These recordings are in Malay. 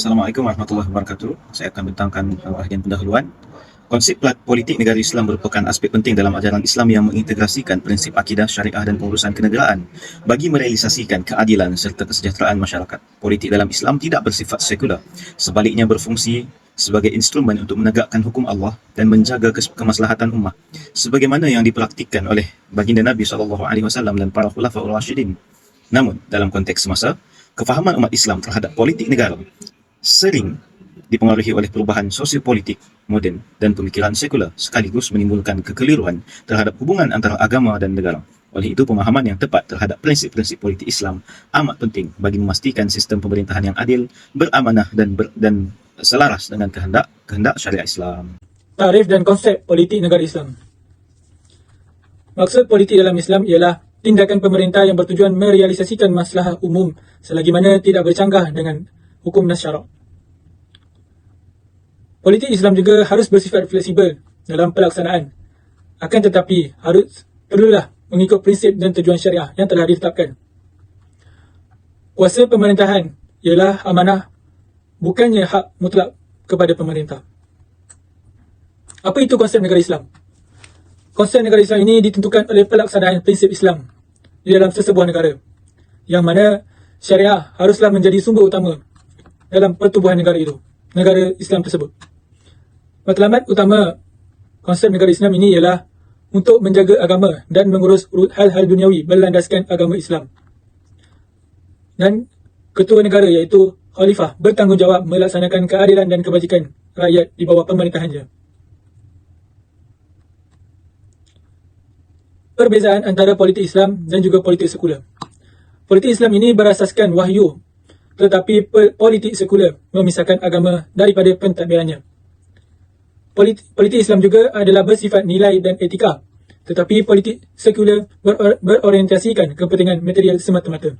Assalamualaikum warahmatullahi wabarakatuh. Saya akan bentangkan uh, bahagian pendahuluan. Konsep politik negara Islam merupakan aspek penting dalam ajaran Islam yang mengintegrasikan prinsip akidah, syariah dan pengurusan kenegaraan bagi merealisasikan keadilan serta kesejahteraan masyarakat. Politik dalam Islam tidak bersifat sekular. Sebaliknya berfungsi sebagai instrumen untuk menegakkan hukum Allah dan menjaga kemaslahatan ummah sebagaimana yang dipraktikkan oleh baginda Nabi SAW dan para khulafaur rasyidin. Namun, dalam konteks semasa, kefahaman umat Islam terhadap politik negara sering dipengaruhi oleh perubahan sosiopolitik moden dan pemikiran sekular sekaligus menimbulkan kekeliruan terhadap hubungan antara agama dan negara. Oleh itu, pemahaman yang tepat terhadap prinsip-prinsip politik Islam amat penting bagi memastikan sistem pemerintahan yang adil, beramanah dan ber, dan selaras dengan kehendak kehendak syariat Islam. Tarif dan konsep politik negara Islam. Maksud politik dalam Islam ialah tindakan pemerintah yang bertujuan merealisasikan masalah umum selagi mana tidak bercanggah dengan hukum dan syarak. Politik Islam juga harus bersifat fleksibel dalam pelaksanaan. Akan tetapi harus perlulah mengikut prinsip dan tujuan syariah yang telah ditetapkan. Kuasa pemerintahan ialah amanah bukannya hak mutlak kepada pemerintah. Apa itu konsep negara Islam? Konsep negara Islam ini ditentukan oleh pelaksanaan prinsip Islam di dalam sesebuah negara yang mana syariah haruslah menjadi sumber utama dalam pertubuhan negara itu, negara Islam tersebut. Matlamat utama konsep negara Islam ini ialah untuk menjaga agama dan mengurus hal-hal duniawi berlandaskan agama Islam. Dan ketua negara iaitu khalifah bertanggungjawab melaksanakan keadilan dan kebajikan rakyat di bawah pemerintahannya. Perbezaan antara politik Islam dan juga politik sekular. Politik Islam ini berasaskan wahyu tetapi politik sekular memisahkan agama daripada pentadbirannya. Politik, politik Islam juga adalah bersifat nilai dan etika tetapi politik sekular ber, berorientasikan kepentingan material semata-mata.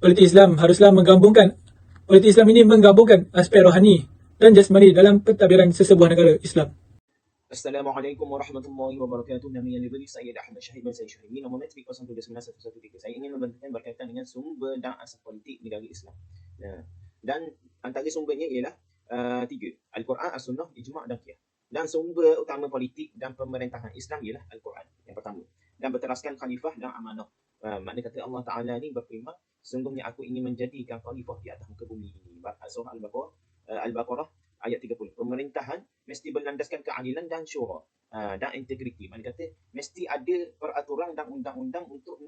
Politik Islam haruslah menggabungkan politik Islam ini menggabungkan aspek rohani dan jasmani dalam pentadbiran sesebuah negara Islam. Assalamualaikum warahmatullahi wabarakatuh. Nama yang diberi saya Ahmad Syahid bin Syahid Syahid. Nombor metrik 029113. Saya ingin membentangkan berkaitan dengan sumber dan asas politik negara Islam. Dan antara sumbernya ialah uh, tiga. Al-Quran, As-Sunnah, Ijma' dan Qiyah. Dan sumber utama politik dan pemerintahan Islam ialah Al-Quran. Yang pertama. Dan berteraskan khalifah dan amanah. Uh, makna kata Allah Ta'ala ni berfirman, sungguhnya aku ingin menjadikan khalifah di atas muka bumi ini. Surah Al-Baqarah, uh, Al-Baqarah ayat 30. Pemerintahan mesti berlandaskan keadilan dan syura uh, dan integriti. Mana kata mesti ada peraturan dan undang-undang untuk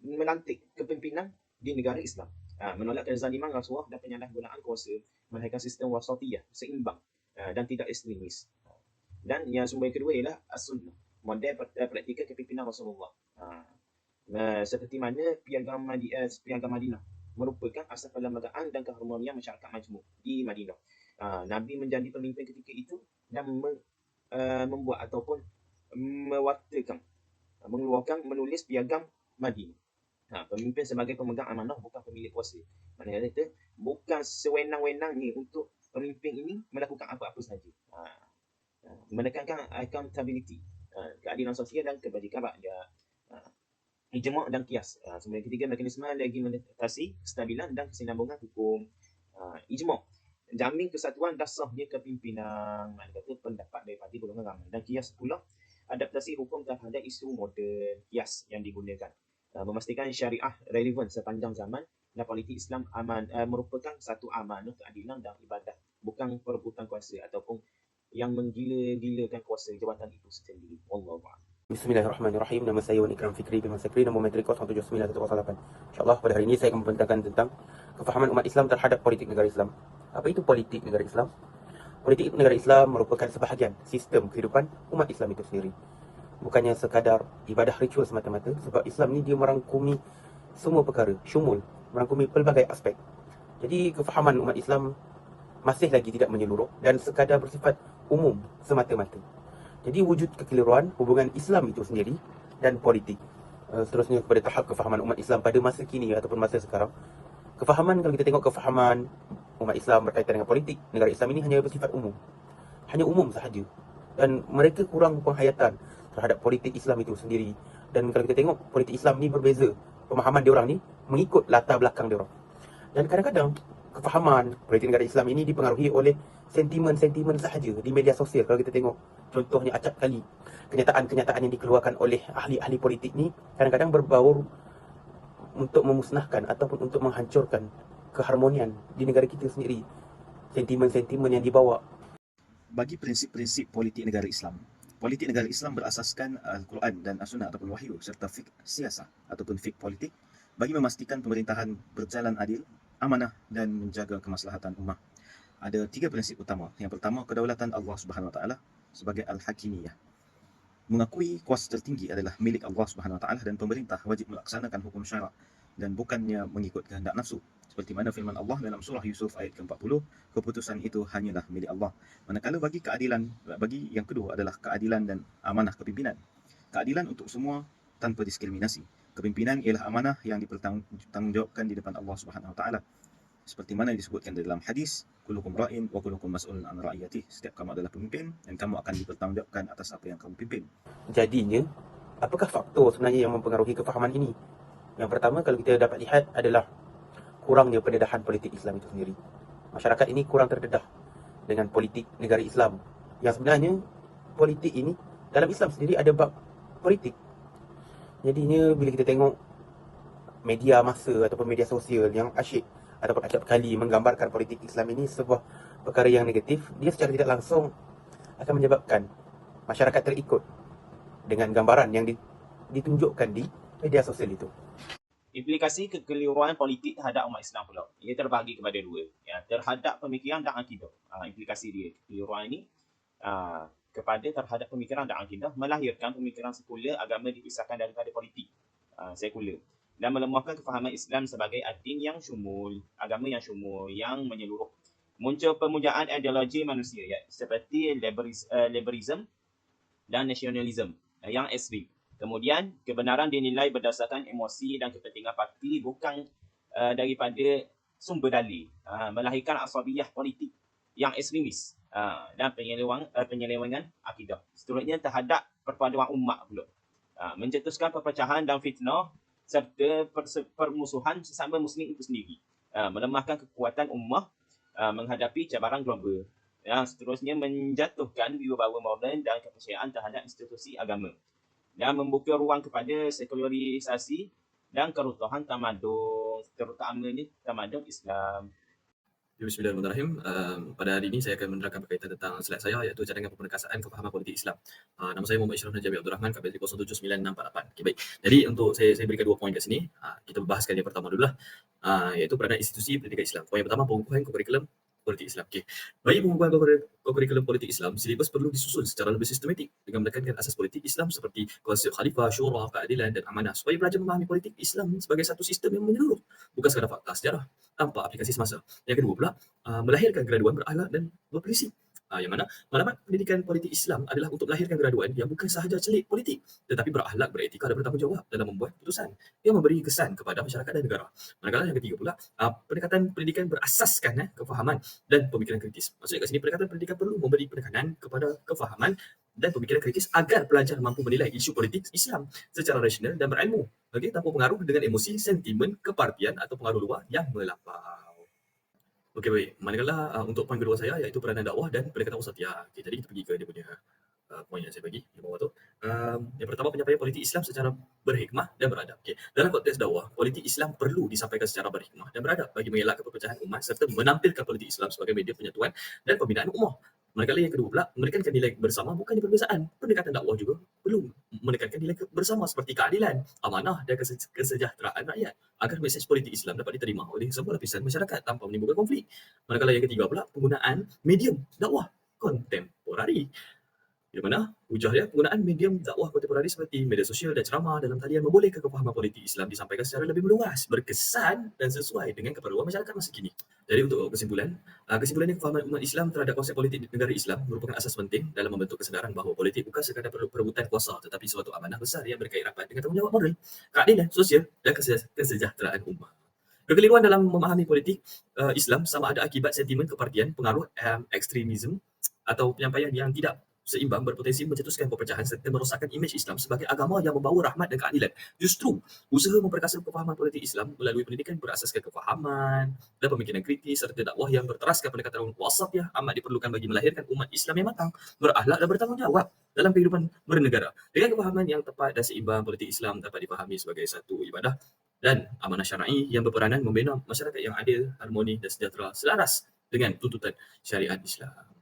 melantik kepimpinan di negara Islam. Uh, menolak kezaliman rasuah dan penyalahgunaan kuasa. Melahirkan sistem wasatiyah, seimbang uh, dan tidak ekstremis. Dan yang sumber yang kedua ialah as-sunnah. Model praktikal kepimpinan Rasulullah. Uh, uh, seperti mana piagam, Madi, uh, piagam Madinah merupakan asas perlembagaan dan keharmonian masyarakat majmuk di Madinah. Uh, Nabi menjadi pemimpin ketika itu dan me, uh, membuat ataupun mewakilkan, uh, mengeluarkan, menulis piagam Madinah. Ha, pemimpin sebagai pemegang amanah bukan pemilik kuasa. Maknanya kata bukan sewenang-wenang ni untuk pemimpin ini melakukan apa-apa saja. Ha, menekankan accountability, ha, keadilan sosial dan kebajikan rakyat. Ijma' dan kias. Uh, Sebenarnya ketiga mekanisme lagi menetasi kestabilan dan kesinambungan hukum. Uh, ijma' jamin kesatuan dan sahnya kepimpinan. Mana kata pendapat daripada golongan ramai. Dan kias pula adaptasi hukum terhadap isu moden kias yang digunakan. Uh, memastikan syariah relevan sepanjang zaman dan politik Islam aman uh, merupakan satu amanah keadilan dan ibadah. Bukan perebutan kuasa ataupun yang menggila-gilakan kuasa jabatan itu sendiri. Wallahu'ala. Bismillahirrahmanirrahim. Nama saya Wan Ikram Fikri bin Masakri. Nombor metrik 079108. InsyaAllah pada hari ini saya akan membentangkan tentang kefahaman umat Islam terhadap politik negara Islam. Apa itu politik negara Islam? Politik negara Islam merupakan sebahagian sistem kehidupan umat Islam itu sendiri. Bukannya sekadar ibadah ritual semata-mata. Sebab Islam ni dia merangkumi semua perkara. Syumul. Merangkumi pelbagai aspek. Jadi kefahaman umat Islam masih lagi tidak menyeluruh dan sekadar bersifat umum semata-mata. Jadi wujud kekeliruan hubungan Islam itu sendiri dan politik. Uh, seterusnya kepada tahap kefahaman umat Islam pada masa kini ataupun masa sekarang. Kefahaman kalau kita tengok kefahaman umat Islam berkaitan dengan politik negara Islam ini hanya bersifat umum. Hanya umum sahaja. Dan mereka kurang penghayatan terhadap politik Islam itu sendiri. Dan kalau kita tengok politik Islam ni berbeza. Pemahaman dia orang ni mengikut latar belakang dia orang. Dan kadang-kadang kefahaman politik negara Islam ini dipengaruhi oleh sentimen-sentimen sahaja di media sosial. Kalau kita tengok contohnya acap kali kenyataan-kenyataan yang dikeluarkan oleh ahli-ahli politik ni kadang-kadang berbaur untuk memusnahkan ataupun untuk menghancurkan keharmonian di negara kita sendiri. Sentimen-sentimen yang dibawa Bagi prinsip-prinsip politik negara Islam, politik negara Islam berasaskan Al-Quran dan As-Sunnah ataupun Wahyu serta fik siasah ataupun fik politik bagi memastikan pemerintahan berjalan adil, amanah dan menjaga kemaslahatan ummah. Ada tiga prinsip utama. Yang pertama, kedaulatan Allah Subhanahu Wa Taala sebagai Al-Hakimiyah. Mengakui kuasa tertinggi adalah milik Allah Subhanahu Wa Taala dan pemerintah wajib melaksanakan hukum syarak dan bukannya mengikut kehendak nafsu. Seperti mana firman Allah dalam surah Yusuf ayat ke-40, keputusan itu hanyalah milik Allah. Manakala bagi keadilan, bagi yang kedua adalah keadilan dan amanah kepimpinan. Keadilan untuk semua tanpa diskriminasi. Kepimpinan ialah amanah yang dipertanggungjawabkan di depan Allah Subhanahu Wa Taala. Seperti mana disebutkan dalam hadis, kullukum ra'in wa kullukum mas'ulun an ra'iyatih. Setiap kamu adalah pemimpin dan kamu akan dipertanggungjawabkan atas apa yang kamu pimpin. Jadinya, apakah faktor sebenarnya yang mempengaruhi kefahaman ini? Yang pertama kalau kita dapat lihat adalah kurangnya pendedahan politik Islam itu sendiri. Masyarakat ini kurang terdedah dengan politik negara Islam. Yang sebenarnya politik ini dalam Islam sendiri ada bab politik. Jadinya bila kita tengok media masa ataupun media sosial yang asyik ataupun acap kali menggambarkan politik Islam ini sebuah perkara yang negatif, dia secara tidak langsung akan menyebabkan masyarakat terikut dengan gambaran yang ditunjukkan di media sosial itu. Implikasi kekeliruan politik terhadap umat Islam pula. Ia terbahagi kepada dua. Ya, terhadap pemikiran dan akidah. Ha, implikasi dia. Kekeliruan ini ha, kepada terhadap pemikiran dan akidah melahirkan pemikiran sekular agama dipisahkan daripada politik ha, sekular dan melemahkan kefahaman Islam sebagai adin yang syumul, agama yang syumul, yang menyeluruh. Muncul pemujaan ideologi manusia ya, seperti uh, liberism dan nasionalism uh, yang ekstrim. Kemudian, kebenaran dinilai berdasarkan emosi dan kepentingan parti bukan uh, daripada sumber dalil. Uh, melahirkan asabiyah politik yang ekstremis uh, dan penyelewangan, uh, penyelewangan akidah. Seterusnya terhadap perpaduan umat pula. Uh, mencetuskan perpecahan dan fitnah serta permusuhan sesama muslim itu sendiri. Uh, melemahkan kekuatan ummah uh, menghadapi cabaran global. Yang seterusnya menjatuhkan wibawa moden dan kepercayaan terhadap institusi agama dan membuka ruang kepada sekularisasi dan kerutuhan tamadun, terutamanya tamadun Islam. Bismillahirrahmanirrahim. Um, pada hari ini saya akan menerangkan berkaitan tentang slide saya iaitu cadangan pemerkasaan kefahaman politik Islam. Uh, nama saya Muhammad Ishraf Najami Abdul Rahman, KPL 079648. Okay, baik. Jadi untuk saya saya berikan dua poin kat sini. Uh, kita bahaskan yang pertama dulu lah. Uh, iaitu peranan institusi pendidikan Islam. Poin yang pertama pengukuhan kurikulum politik Islam. Okey. Bagi pengukuhan kurikulum politik Islam, silibus perlu disusun secara lebih sistematik dengan menekankan asas politik Islam seperti konsep khalifah, syura, keadilan dan amanah supaya pelajar memahami politik Islam sebagai satu sistem yang menyeluruh, bukan sekadar fakta sejarah tanpa aplikasi semasa. Yang kedua pula, uh, melahirkan graduan berakhlak dan berprinsip. Uh, yang mana malamat pendidikan politik Islam adalah untuk melahirkan graduan yang bukan sahaja celik politik tetapi berakhlak, beretika dan bertanggungjawab dalam membuat keputusan yang memberi kesan kepada masyarakat dan negara. Manakala yang ketiga pula, uh, pendekatan pendidikan berasaskan eh, kefahaman dan pemikiran kritis. Maksudnya kat sini pendekatan pendidikan perlu memberi penekanan kepada kefahaman dan pemikiran kritis agar pelajar mampu menilai isu politik Islam secara rasional dan berilmu okay, tanpa pengaruh dengan emosi, sentimen, kepartian atau pengaruh luar yang melampau. Okey baik, manakala uh, untuk poin kedua saya iaitu peranan dakwah dan pendekatan usaha. Okay, jadi kita pergi ke dia punya uh, poin yang saya bagi di bawah tu. Um, yang pertama penyampaian politik Islam secara berhikmah dan beradab. Okay. Dalam konteks dakwah, politik Islam perlu disampaikan secara berhikmah dan beradab bagi mengelakkan perpecahan umat serta menampilkan politik Islam sebagai media penyatuan dan pembinaan ummah. Manakala yang kedua pula, menekankan nilai bersama bukan di perbezaan. Pendekatan dakwah juga perlu menekankan nilai bersama seperti keadilan, amanah dan kesejahteraan rakyat agar mesej politik Islam dapat diterima oleh semua lapisan masyarakat tanpa menimbulkan konflik. Manakala yang ketiga pula, penggunaan medium dakwah kontemporari di mana hujah dia penggunaan medium dakwah kontemporari seperti media sosial dan ceramah dalam talian membolehkan kefahaman politik Islam disampaikan secara lebih meluas, berkesan dan sesuai dengan keperluan masyarakat masa kini. Jadi untuk kesimpulan, uh, kesimpulannya kefahaman umat Islam terhadap konsep politik negara Islam merupakan asas penting dalam membentuk kesedaran bahawa politik bukan sekadar perebutan kuasa tetapi suatu amanah besar yang berkait rapat dengan tanggungjawab moral, keadilan sosial dan kesejahteraan umat. Kekeliruan dalam memahami politik uh, Islam sama ada akibat sentimen kepartian, pengaruh um, ekstremisme atau penyampaian yang tidak seimbang berpotensi mencetuskan perpecahan serta merosakkan imej Islam sebagai agama yang membawa rahmat dan keadilan. Justru usaha memperkasa kefahaman politik Islam melalui pendidikan berasaskan kefahaman dan pemikiran kritis serta dakwah yang berteraskan pendekatan wasatiyah amat diperlukan bagi melahirkan umat Islam yang matang, berakhlak dan bertanggungjawab dalam kehidupan bernegara. Dengan kefahaman yang tepat dan seimbang, politik Islam dapat dipahami sebagai satu ibadah dan amanah syar'i yang berperanan membina masyarakat yang adil, harmoni dan sejahtera selaras dengan tuntutan syariat Islam.